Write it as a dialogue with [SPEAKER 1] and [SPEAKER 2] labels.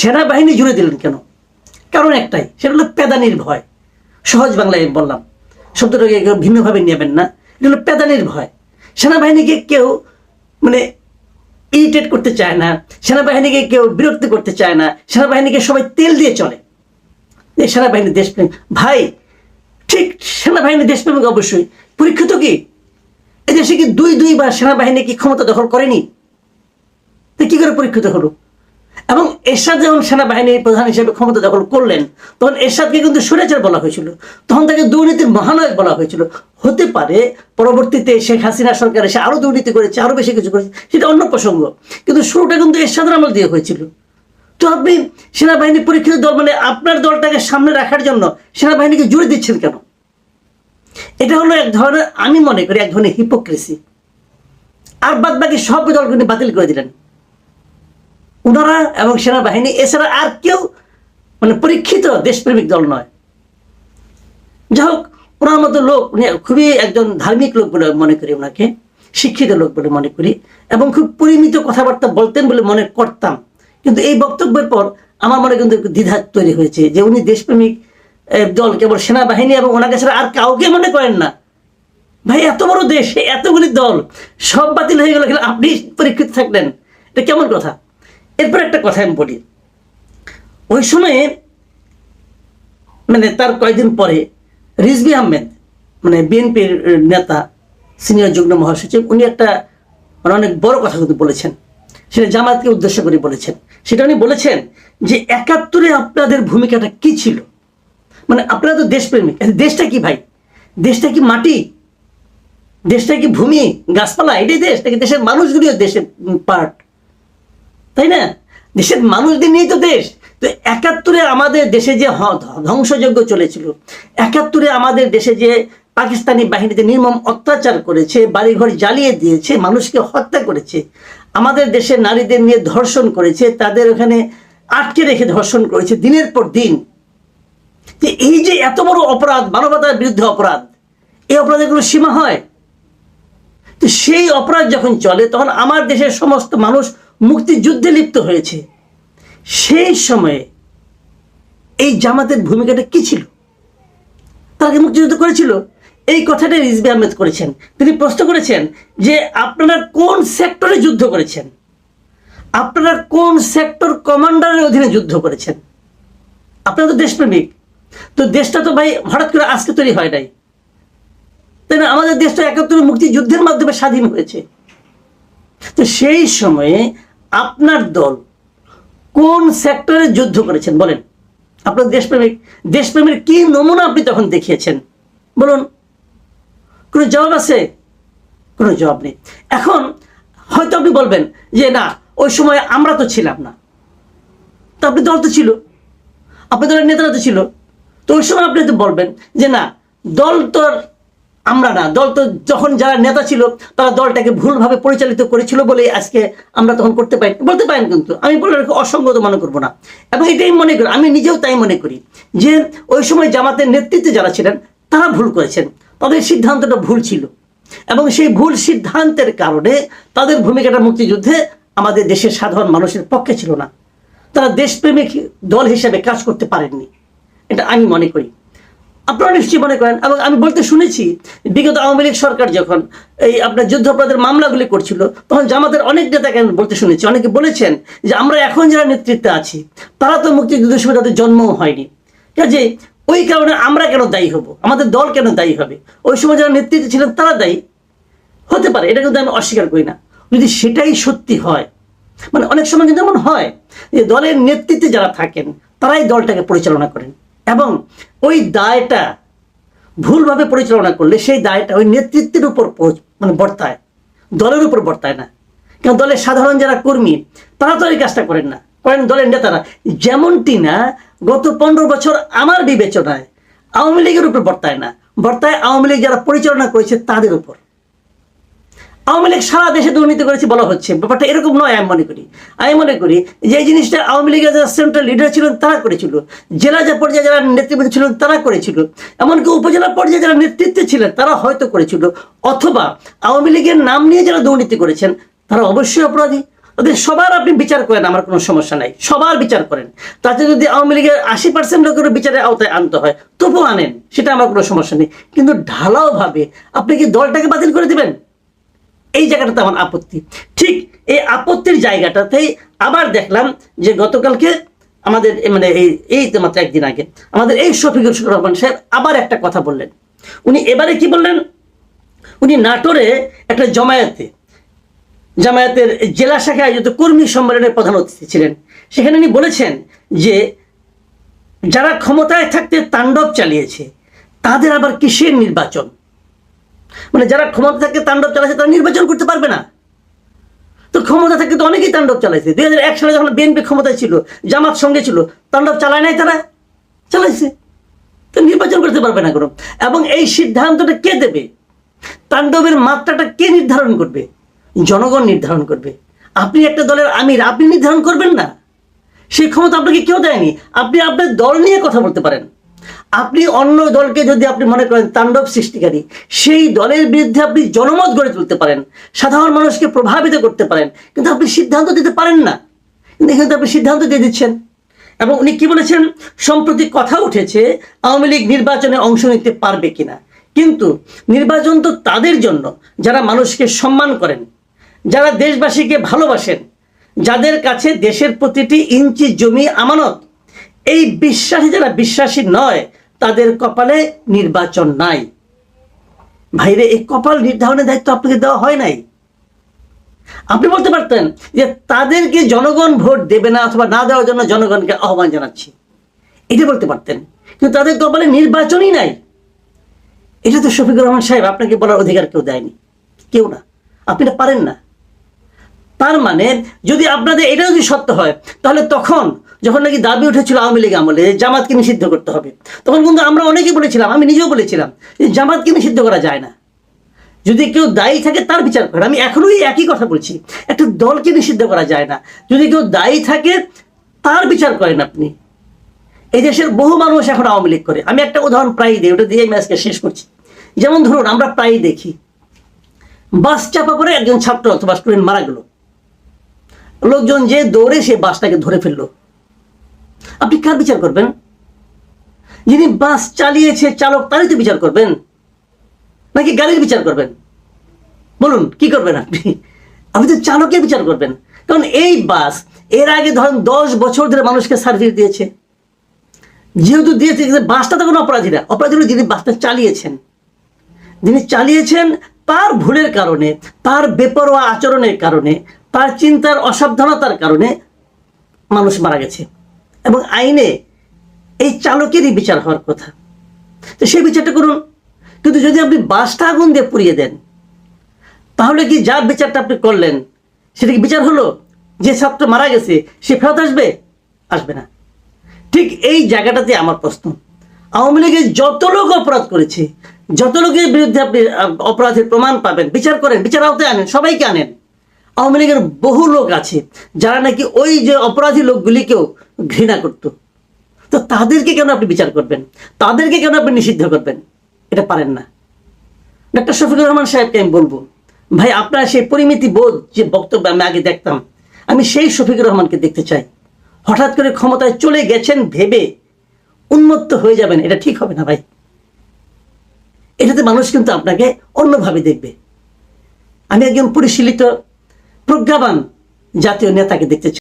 [SPEAKER 1] সেনাবাহিনী জুড়ে দিলেন কেন? কারণ একটাই, সেটা হলো পেদানির ভয়। সহজ বাংলায় বললাম। শব্দটাকে ভিন্নভাবে নেবেন না। এটা হলো পেদানির ভয়। সেনাবাহিনীকে কেউ মানে ইরিটেট করতে চায় না। সেনাবাহিনীকে কেউ বিরক্ত করতে চায় না। সেনাবাহিনীকে সবাই তেল দিয়ে চলে। এই সেনাবাহিনী দেশপ্রেম। ভাই, ঠিক সেনাবাহিনী দেশপ্রেমিক অবশ্যই। পরীক্ষিত কি? এই দেশে কি দুই দুইবার সেনাবাহিনী কি ক্ষমতা দখল করেনি? কি করে পরীক্ষিত হলো? এবং এরশাদ যখন সেনাবাহিনীর প্রধান হিসেবে ক্ষমতা দখল করলেন, তখন এরশাদকে কিন্তু সুরেচার বলা হয়েছিল। তখন তাকে দুর্নীতির মহানায়ক বলা হয়েছিল। হতে পারে পরবর্তীতে শেখ হাসিনা সরকার এসে আরও দুর্নীতি করেছে, আরও বেশি কিছু করেছে, সেটা অন্য প্রসঙ্গ। কিন্তু শুরুটা কিন্তু এরশাদের আমল দিয়ে হয়েছিল। তো আপনি সেনাবাহিনী পরীক্ষিত দল মানে আপনার দলটাকে সামনে রাখার জন্য সেনাবাহিনীকে জুড়ে দিচ্ছেন কেন? এটা হলো এক ধরনের, আমি মনে করি এক ধরনের হিপোক্রেসি আর বাদ বাকি সব দলগুলি বাতিল করে দিলেন। উনারা এবং সেনাবাহিনী, এছাড়া আর কেউ মানে পরীক্ষিত দেশপ্রেমিক দল নয়। যাই হোক ওনার মতো লোক, উনি খুবই একজন ধার্মিক লোক বলে মনে করি ওনাকে শিক্ষিত লোক বলে মনে করি, এবং খুব পরিমিত কথাবার্তা বলতেন বলে মনে করতাম। কিন্তু এই বক্তব্যের পর আমার মনে কিন্তু দ্বিধা তৈরি হয়েছে যে উনি দেশপ্রেমিক দল কেবল সেনাবাহিনী এবং ওনাকে ছাড়া আর কাউকে মনে করেন না। ভাই, এত বড় দেশ, এতগুলি দল, সব বাতিল হয়ে গেল আপনি পরীক্ষিত থাকলেন। এটা কেমন কথা? এরপর একটা কথা আমি বলি। ওই সময়ে মানে তার কয়েকদিন পরে রিজবি আহমেদ মানে বিএনপির নেতা, সিনিয়র যুগ্ম মহাসচিব, উনি একটা মানে অনেক বড় কথা কিন্তু বলেছেন। সেটা জামাতকে উদ্দেশ্য করে বলেছেন। সেটা উনি বলেছেন যে, একাত্তরে আপনাদের ভূমিকাটা কি ছিল? মানে আপনারা তো দেশপ্রেমিক। দেশটা কি ভাই? দেশটা কি মাটি? দেশটা কি ভূমি? গাছপালা? এটাই দেশ। নাকি দেশের মানুষগুলিও দেশের পার্ট তাই না? দেশের মানুষদের নিয়েই তো দেশ। তো একাত্তরে আমাদের দেশে যে ধ্বংসযজ্ঞ চলেছিল, একাত্তরে আমাদের দেশে যে পাকিস্তানি বাহিনীতে নির্মম অত্যাচার করেছে, বাড়িঘর জ্বালিয়ে দিয়েছে, মানুষকে হত্যা করেছে, আমাদের দেশের নারীদের নিয়ে ধর্ষণ করেছে, তাদের ওখানে আটকে রেখে ধর্ষণ করেছে দিনের পর দিন। যে এই যে এত বড় অপরাধ, মানবতার বিরুদ্ধে অপরাধ, এই অপরাধের কোনো সীমা হয়? তো সেই অপরাধ যখন চলে, তখন আমার দেশের সমস্ত মানুষ মুক্তিযুদ্ধে লিপ্ত হয়েছে। সেই সময়ে এই জামাতের ভূমিকাটা কি ছিল? তাকে মুক্তিযুদ্ধ করেছিল। এই কথাটা রিজবি আহমেদ করেছেন। তিনি প্রশ্ন করেছেন যে আপনারা কোন সেক্টরে যুদ্ধ করেছেন? আপনারা কোন সেক্টর কমান্ডারের অধীনে যুদ্ধ করেছেন? আপনারা তো দেশপ্রেমিক। তো দেশটা তো ভাই হঠাৎ করে আজকে তৈরি হয় নাই। তাই না? আমাদের দেশটা একাত্তর মুক্তিযুদ্ধের মাধ্যমে স্বাধীন হয়েছে। তো সেই সময়ে আপনার দল কোন সেক্টরে যুদ্ধ করেছেন? বলেন। আপনার দেশপ্রেমিক, দেশপ্রেমের কি নমুনা আপনি তখন দেখিয়েছেন? বলুন। কোনো জবাব আছে? কোনো জবাব নেই। এখন হয়তো আপনি বলবেন যে, না, ওই সময় আমরা তো ছিলাম না। তো আপনি দল তো ছিল। আপনার দলের নেতারা তো ছিল। তো ওই সময় আপনি তো বলবেন যে, না, দল তো আর আমরা না। দল তো যখন যারা নেতা ছিল, তারা দলটাকে ভুলভাবে পরিচালিত করেছিল বলে আজকে আমরা তখন করতে পারি বলতে পারেন কিন্তু, আমি বলে অসঙ্গত মনে করব না। এবং এটাই মনে করি, আমি নিজেও তাই মনে করি যে ওই সময় জামাতের নেতৃত্বে যারা ছিলেন, তারা ভুল করেছেন। তাদের সিদ্ধান্তটা ভুল ছিল। এবং সেই ভুল সিদ্ধান্তের কারণে তাদের ভূমিকাটা মুক্তিযুদ্ধে আমাদের দেশের সাধারণ মানুষের পক্ষে ছিল না। তারা দেশপ্রেমিক দল হিসেবে কাজ করতে পারেননি। এটা আমি মনে করি। আপনারা নিশ্চয়ই মনে করেন, এবং আমি বলতে শুনেছি, বিগত আওয়ামী লীগ সরকার যখন এই আপনার যুদ্ধাপরাধের মামলাগুলি করছিল, তখন জামাতের অনেক নেতাকে বলতে শুনেছি, অনেকে বলেছেন যে আমরা এখন যারা নেতৃত্বে আছি, তারা তো মুক্তিযুদ্ধের সময় তাদের জন্মও হয়নি। কাজে ওই কারণে আমরা কেন দায়ী হব? আমাদের দল কেন দায়ী হবে? ওই সময় যারা নেতৃত্বে ছিলেন, তারা দায়ী? হতে পারে, এটা কিন্তু আমি অস্বীকার করি না। যদি সেটাই সত্যি হয় মানে অনেক সময় কিন্তু এমন হয় যে দলের নেতৃত্বে যারা থাকেন, তারাই দলটাকে পরিচালনা করেন। এবং ওই দায়টা ভুলভাবে পরিচালনা করলে সেই দায়টা ওই নেতৃত্বের উপর মানে বর্তায়। দলের উপর বর্তায় না। কারণ দলের সাধারণ যারা কর্মী, তারা তো এই কাজটা করেন না। করেন দলের নেতারা। যেমনটি না, গত পনেরো বছর আমার বিবেচনায় আওয়ামী লীগের উপর বর্তায় না। বর্তায় আওয়ামী লীগ যারা পরিচালনা করেছে তাদের উপর। আওয়ামী লীগ সারা দেশে দুর্নীতি করেছে বলা হচ্ছে। ব্যাপারটা এরকম নয় আমি মনে করি। আমি মনে করি যে এই জিনিসটা আওয়ামী লীগের যারা সেন্ট্রাল লিডার ছিলেন তারা করেছিল। জেলা যে পর্যায়ে যারা নেতৃবৃন্দ ছিলেন, তারা করেছিল। এমনকি উপজেলা পর্যায়ে যারা নেতৃত্বে ছিলেন, তারা হয়তো করেছিল। অথবা আওয়ামী লীগের নাম নিয়ে যারা দুর্নীতি করেছেন, তারা অবশ্যই অপরাধী। ওদের সবার আপনি বিচার করেন, আমার কোনো সমস্যা নাই। সবার বিচার করেন। তাতে যদি আওয়ামী লীগের আশি পার্সেন্ট লোকের বিচারের আওতায় আনতে হয়, তবুও আনেন, সেটা আমার কোনো সমস্যা নেই। কিন্তু ঢালাও ভাবে আপনি কি দলটাকে বাতিল করে দিবেন? এই জায়গাটাতে আমার আপত্তি। ঠিক এই আপত্তির জায়গাটাতেই আবার দেখলাম যে গতকালকে আমাদের মানে এই এই মাত্র একদিন আগে, আমাদের এই শুকুর রহমান সাহেব আবার একটা কথা বললেন। উনি এবারে কি বললেন? উনি নাটোরে একটা জমায়েতে, জামায়াতের জেলা শাখায় আয়োজিত কর্মী সম্মেলনের প্রধান অতিথি ছিলেন। সেখানে উনি বলেছেন যে, যারা ক্ষমতায় থাকতে তাণ্ডব চালিয়েছে, তাদের আবার কিসের নির্বাচন? মানে যারা ক্ষমতা থাকতে তাণ্ডব চালাচ্ছে তারা নির্বাচন করতে পারবে না। তো ক্ষমতা থাকতে তো অনেকেই তাণ্ডব চালাইছে। দুই হাজার এক সালে যখন বিএনপি ক্ষমতায় ছিল, জামাত সঙ্গে ছিল, তাণ্ডব চালায় নাই তারা? চালাইছে। তো নির্বাচন করতে পারবে না কোনো। এবং এই সিদ্ধান্তটা কে দেবে? তাণ্ডবের মাত্রাটা কে নির্ধারণ করবে? জনগণ নির্ধারণ করবে। আপনি একটা দলের আমির, আপনি নির্ধারণ করবেন না। সেই ক্ষমতা আপনাকে কেউ দেয়নি। আপনি আপনার দল নিয়ে কথা বলতে পারেন। আপনি অন্য দলকে যদি আপনি মনে করেন তাণ্ডব সৃষ্টিকারী, সেই দলের বিরুদ্ধে আপনি জনমত গড়ে তুলতে পারেন, সাধারণ মানুষকে প্রভাবিত করতে পারেন, কিন্তু আপনি সিদ্ধান্ত দিতে পারেন না। কিন্তু এখানে আপনি সিদ্ধান্ত দিয়ে দিচ্ছেন। এবং উনি কি বলেছেন? সম্প্রতি কথা উঠেছে, আওয়ামী লীগ নির্বাচনে অংশ নিতে পারবে কিনা। কিন্তু নির্বাচন তো তাদের জন্য, যারা মানুষকে সম্মান করেন, যারা দেশবাসীকে ভালোবাসেন, যাদের কাছে দেশের প্রতিটি ইঞ্চি জমি আমানত এই বিশ্বাসী যারা বিশ্বাসী নয়, তাদের কপালে নির্বাচন নাই। ভাইরে, এই কপাল নির্ধারণের দায়িত্ব আপনাকে দেওয়া হয় নাই। আপনি বলতে পারতেন যে তাদেরকে জনগণ ভোট দেবে না অথবা না দেওয়ার জন্য জনগণকে আহ্বান জানাচ্ছি। এটা বলতে পারতেন, কিন্তু তাদের কপালে নির্বাচনই নাই। এটা তো শফিকুর রহমান সাহেব আপনাকে বলার অধিকার কেউ দেয়নি। কেউ না। আপনি পারেন না। তার মানে যদি আপনাদের এটা যদি সত্য হয়, তাহলে তখন যখন নাকি দাবি উঠেছিল আওয়ামী লীগ আমলে জামাতকে নিষিদ্ধ করতে হবে, তখন কিন্তু আমরা অনেকেই বলেছিলাম, আমি নিজেও বলেছিলাম যে জামাতকে নিষিদ্ধ করা যায় না। যদি কেউ দায়ী থাকে তার বিচার করেন আমি এখনোই একই কথা বলছি, একটা দলকে নিষিদ্ধ করা যায় না। যদি কেউ দায়ী থাকে তার বিচার করেন আপনি। এই দেশের বহু মানুষ এখন আওয়ামী লীগ করে। আমি একটা উদাহরণ প্রায়ই দিই, ওটা দিয়ে আমি আজকে শেষ করছি। যেমন ধরুন, আমরা প্রায়ই দেখি, বাস চাপা পরে একজন ছাত্র অথবা স্টুডেন্ট মারা গেল। লোকজন যে দৌড়ে সে বাসটাকে ধরে ফেলল। আপনি কার বিচার করবেন? যিনি বাস চালিয়েছে চালক, তারই তো বিচার করবেন। নাকি গাড়ির বিচার করবেন? বলুন, কি করবেন আপনি? আপনি তো চালকের বিচার করবেন। কারণ এই বাস, এর আগে ধরেন দশ বছর ধরে মানুষকে সার্ভিস দিয়েছে। যেহেতু দিয়েছে বাসটা তো কোনো অপরাধী না। অপরাধী যিনি বাসটা চালিয়েছেন। যিনি চালিয়েছেন, তার ভুলের কারণে, তার বেপরোয়া আচরণের কারণে, তার চিন্তার অসাবধানতার কারণে মানুষ মারা গেছে। এবং আইনে এই চালকেরই বিচার হওয়ার কথা। তো সেই বিচারটা করুন। কিন্তু যদি আপনি বাসটা আগুন দিয়ে পুড়িয়ে দেন, তাহলে কি যার বিচারটা আপনি করলেন, সেটা কি বিচার হলো? যে ছাত্র মারা গেছে, সে ফেরত আসবে? আসবে না। ঠিক এই জায়গাটাতে আমার প্রশ্ন। আওয়ামী লীগের যত লোক অপরাধ করেছে, যত লোকের বিরুদ্ধে আপনি অপরাধের প্রমাণ পাবেন, বিচার করেন, বিচার আওতায় আনেন, সবাইকে আনেন আওয়ামী লীগের বহু লোক আছে যারা নাকি ওই যে অপরাধী লোকগুলিকেও ঘৃণা করত। তো তাদেরকে কেন আপনি বিচার করবেন? তাদেরকে কেন আপনি নিষিদ্ধ করবেন? এটা পারেন না। ডক্টর শফিকুর রহমান সাহেবকে আমি বলব, ভাই, আপনার সেই পরিমিতি বোধ যে বক্তব্য আমি আগে দেখতাম, আমি সেই শফিকুর রহমানকে দেখতে চাই। হঠাৎ করে ক্ষমতায় চলে গেছেন ভেবে উন্মত্ত হয়ে যাবেন, এটা ঠিক হবে না ভাই। এটাতে মানুষ কিন্তু আপনাকে অন্যভাবে দেখবে। আমি একজন পরিশীলিত প্রজ্ঞাবান জাতীয় নেতাকে দেখতে